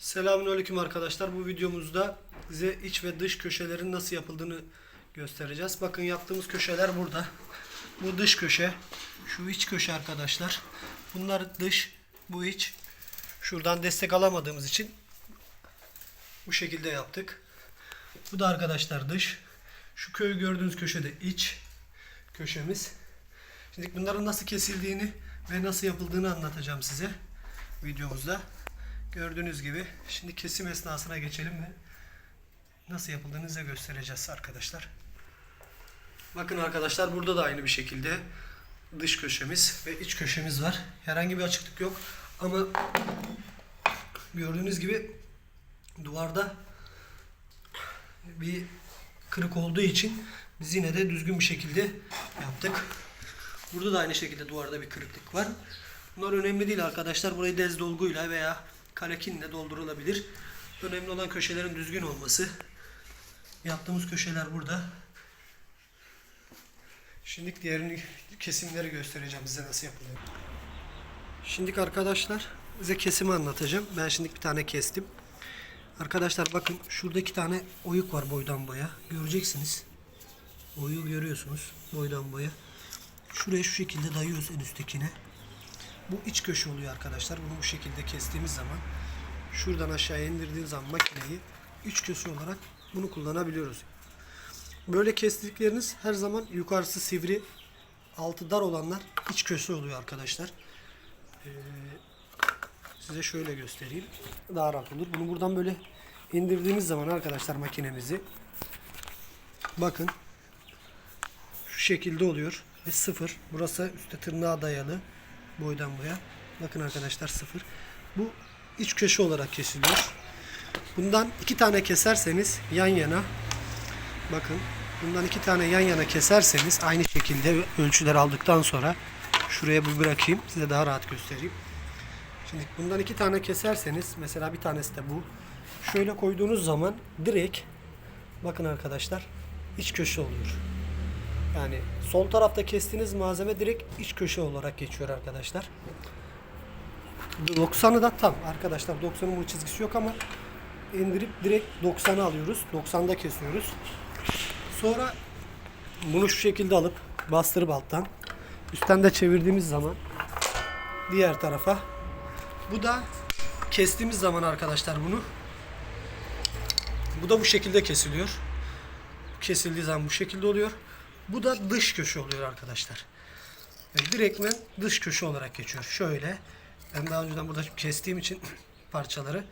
Selamünaleyküm arkadaşlar. Bu videomuzda size iç ve dış köşelerin nasıl yapıldığını göstereceğiz. Bakın yaptığımız köşeler burada. Bu dış köşe, şu iç köşe arkadaşlar. Bunlar dış, bu iç. Şuradan destek alamadığımız için bu şekilde yaptık. Bu da arkadaşlar dış. Şu köyü gördüğünüz köşede iç köşemiz. Şimdi bunların nasıl kesildiğini ve nasıl yapıldığını anlatacağım size videomuzda. Gördüğünüz gibi şimdi kesim esnasına geçelim ve nasıl yapıldığını göstereceğiz arkadaşlar. Bakın arkadaşlar burada da aynı bir şekilde dış köşemiz ve iç köşemiz var. Herhangi bir açıklık yok ama gördüğünüz gibi duvarda bir kırık olduğu için biz yine de düzgün bir şekilde yaptık. Burada da aynı şekilde duvarda bir kırıklık var. Bunlar önemli değil arkadaşlar. Burayı bez dolguyla veya kalekinle doldurulabilir. Önemli olan köşelerin düzgün olması. Yaptığımız köşeler burada. Şimdi diğerini kesimleri göstereceğim size nasıl yapılıyor. Şimdi arkadaşlar size kesimi anlatacağım. Ben şimdi bir tane kestim. Arkadaşlar bakın şurada iki tane oyuk var boydan boya. Göreceksiniz. Oyuğu görüyorsunuz boydan boya. Şuraya şu şekilde dayıyoruz en üsttekine. Bu iç köşe oluyor arkadaşlar. Bunu bu şekilde kestiğimiz zaman şuradan aşağıya indirdiğiniz zaman makineyi iç köşe olarak bunu kullanabiliyoruz. Böyle kestikleriniz her zaman yukarısı sivri, altı dar olanlar iç köşe oluyor arkadaşlar. Ee, size şöyle göstereyim. Daha rahat olur. Bunu buradan böyle indirdiğimiz zaman arkadaşlar makinemizi bakın şu şekilde oluyor ve sıfır. Burası üstte tırnağa dayalı boydan boya. Bakın arkadaşlar sıfır. Bu iç köşe olarak kesiliyor. Bundan iki tane keserseniz yan yana bakın bundan iki tane yan yana keserseniz aynı şekilde ölçüler aldıktan sonra şuraya bu bırakayım size daha rahat göstereyim. Şimdi bundan iki tane keserseniz mesela bir tanesi de bu. Şöyle koyduğunuz zaman direkt bakın arkadaşlar iç köşe oluyor. Yani sol tarafta kestiğiniz malzeme direkt iç köşe olarak geçiyor arkadaşlar. 90'ı da tam arkadaşlar 90'ın bu çizgisi yok ama indirip direkt 90'ı alıyoruz. 90'da kesiyoruz. Sonra bunu şu şekilde alıp bastırıp alttan üstten de çevirdiğimiz zaman diğer tarafa bu da kestiğimiz zaman arkadaşlar bunu bu da bu şekilde kesiliyor. Kesildiği zaman bu şekilde oluyor. Bu da dış köşe oluyor arkadaşlar. Yani direktmen dış köşe olarak geçiyor. Şöyle. Ben daha önceden burada kestiğim için parçaları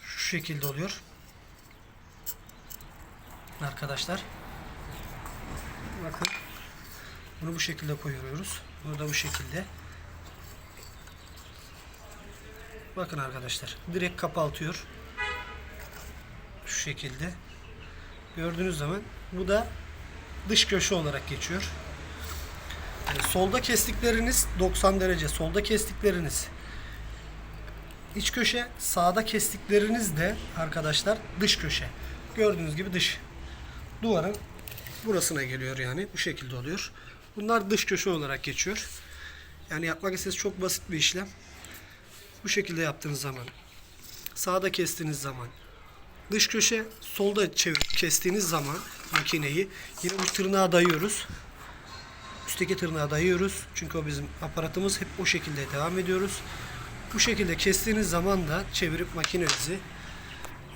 şu şekilde oluyor. Arkadaşlar. Bakın. Bunu bu şekilde koyuyoruz. Bunu da bu şekilde. Bakın arkadaşlar. Direkt kapatıyor. Şu şekilde. Gördüğünüz zaman bu da dış köşe olarak geçiyor. Yani solda kestikleriniz 90 derece. Solda kestikleriniz iç köşe, sağda kestikleriniz de arkadaşlar dış köşe. Gördüğünüz gibi dış. Duvarın burasına geliyor yani. Bu şekilde oluyor. Bunlar dış köşe olarak geçiyor. Yani yapmak istediğiniz çok basit bir işlem. Bu şekilde yaptığınız zaman sağda kestiğiniz zaman dış köşe solda çevir kestiğiniz zaman makineyi yine bu tırnağa dayıyoruz. Üstteki tırnağa dayıyoruz. Çünkü o bizim aparatımız. Hep o şekilde devam ediyoruz. Bu şekilde kestiğiniz zaman da çevirip makinenizi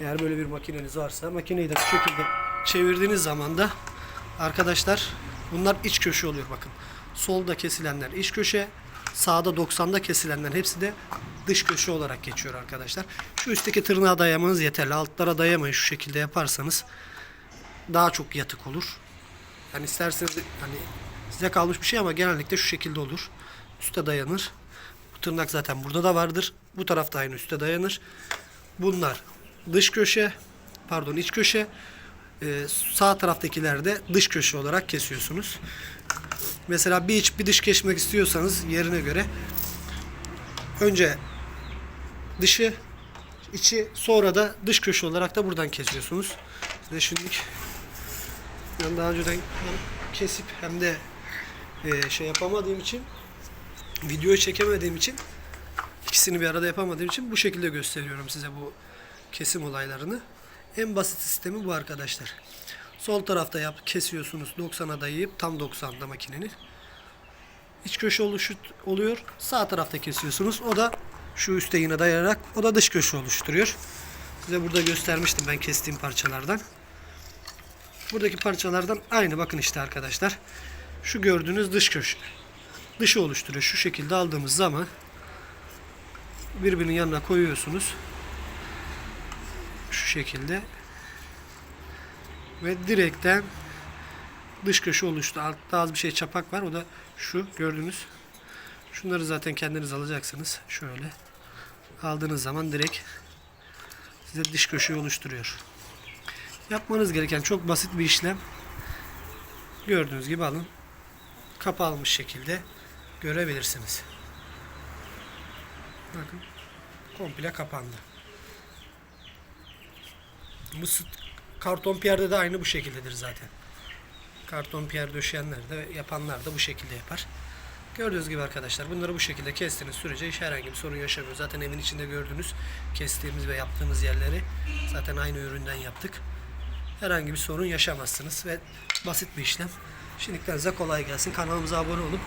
eğer böyle bir makineniz varsa makineyi de bu şekilde çevirdiğiniz zaman da arkadaşlar bunlar iç köşe oluyor bakın. Solda kesilenler iç köşe, sağda 90'da kesilenler hepsi de dış köşe olarak geçiyor arkadaşlar. Şu üstteki tırnağa dayamanız yeterli. Altlara dayamayın şu şekilde yaparsanız daha çok yatık olur. Yani isterseniz hani size kalmış bir şey ama genellikle şu şekilde olur. Üste dayanır. Bu tırnak zaten burada da vardır. Bu tarafta aynı üste dayanır. Bunlar dış köşe, pardon iç köşe. Ee, sağ taraftakiler de dış köşe olarak kesiyorsunuz. Mesela bir iç bir dış kesmek istiyorsanız yerine göre önce dışı içi sonra da dış köşe olarak da buradan kesiyorsunuz. Size şimdi ben daha önceden hem kesip hem de e, şey yapamadığım için videoyu çekemediğim için ikisini bir arada yapamadığım için bu şekilde gösteriyorum size bu kesim olaylarını. En basit sistemi bu arkadaşlar. Sol tarafta yap kesiyorsunuz 90'a dayayıp tam 90'da makinenin. İç köşe oluşu oluyor. Sağ tarafta kesiyorsunuz. O da şu üstte yine dayayarak o da dış köşe oluşturuyor. Size burada göstermiştim ben kestiğim parçalardan. Buradaki parçalardan aynı bakın işte arkadaşlar. Şu gördüğünüz dış köşe. Dışı oluşturuyor. Şu şekilde aldığımız zaman birbirinin yanına koyuyorsunuz. Şu şekilde ve direkten dış köşe oluştu. Altta az bir şey çapak var. O da şu gördüğünüz. Şunları zaten kendiniz alacaksınız. Şöyle. Aldığınız zaman direkt size dış köşeyi oluşturuyor. Yapmanız gereken çok basit bir işlem. Gördüğünüz gibi alın. Kapalmış şekilde görebilirsiniz. Bakın. Komple kapandı. Bu karton piyerde de aynı bu şekildedir zaten. Karton piyer döşeyenler de yapanlar da bu şekilde yapar. Gördüğünüz gibi arkadaşlar bunları bu şekilde kestiğiniz sürece hiç herhangi bir sorun yaşamıyor. Zaten evin içinde gördüğünüz kestiğimiz ve yaptığımız yerleri zaten aynı üründen yaptık. Herhangi bir sorun yaşamazsınız ve basit bir işlem. Şimdiden size kolay gelsin. Kanalımıza abone olup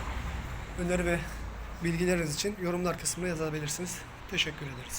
öneri ve bilgileriniz için yorumlar kısmına yazabilirsiniz. Teşekkür ederiz.